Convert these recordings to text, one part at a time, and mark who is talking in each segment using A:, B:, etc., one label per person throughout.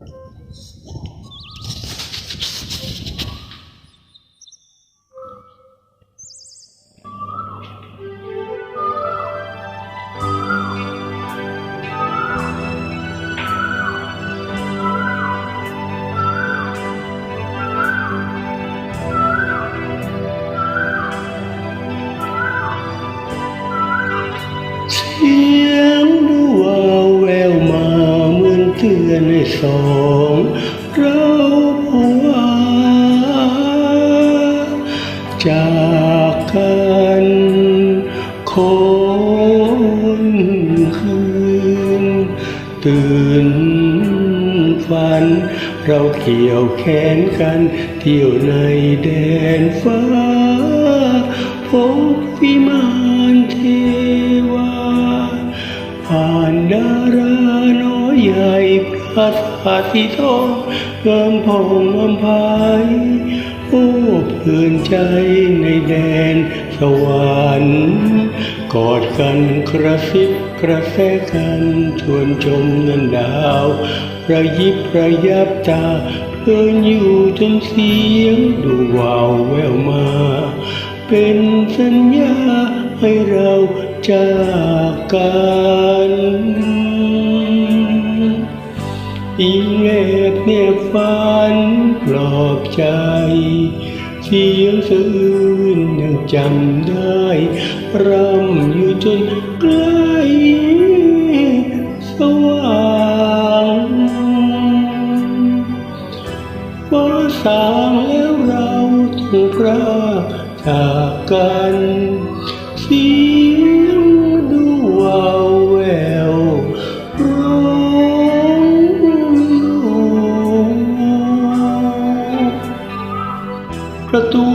A: เเตือนให้สองเราภาวะจากกันคนคืน ตื่นฝัน เราเกี่ยวแขนกัน เที่ยวในแดนฟ้าพบวิมานเท ใหญ่พระธาตุสีทองเริ่มพองอำพายโอ้เพลินใจในแดนสวรรค์กอดกันกระซิบกระแสกันชวนชมนันดาวระยิบระยับตาเพลินอยู่จนเสียงดูวาวแววมา เป็นสัญญาให้เราจากกัน อีแงบเนียฝันปลอบใจเสียงสะอื้นยังจำได้รำอยู่จนใกล้สว่างฟ้าสางแล้วเราต้องพราจากกันเสีย ประตู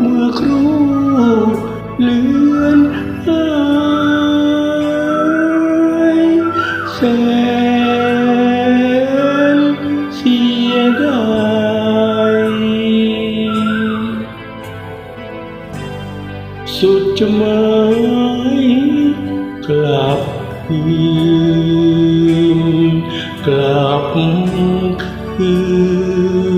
A: เมื่อครูเลือนหายแสนเสียดายสุดจะหมายกลับคืนกลับคืน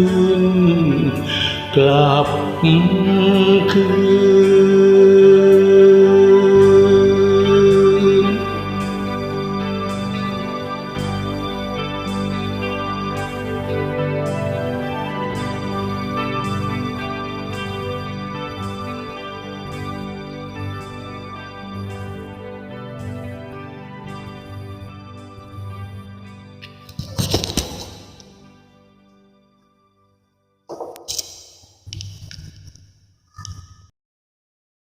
A: กลับคืน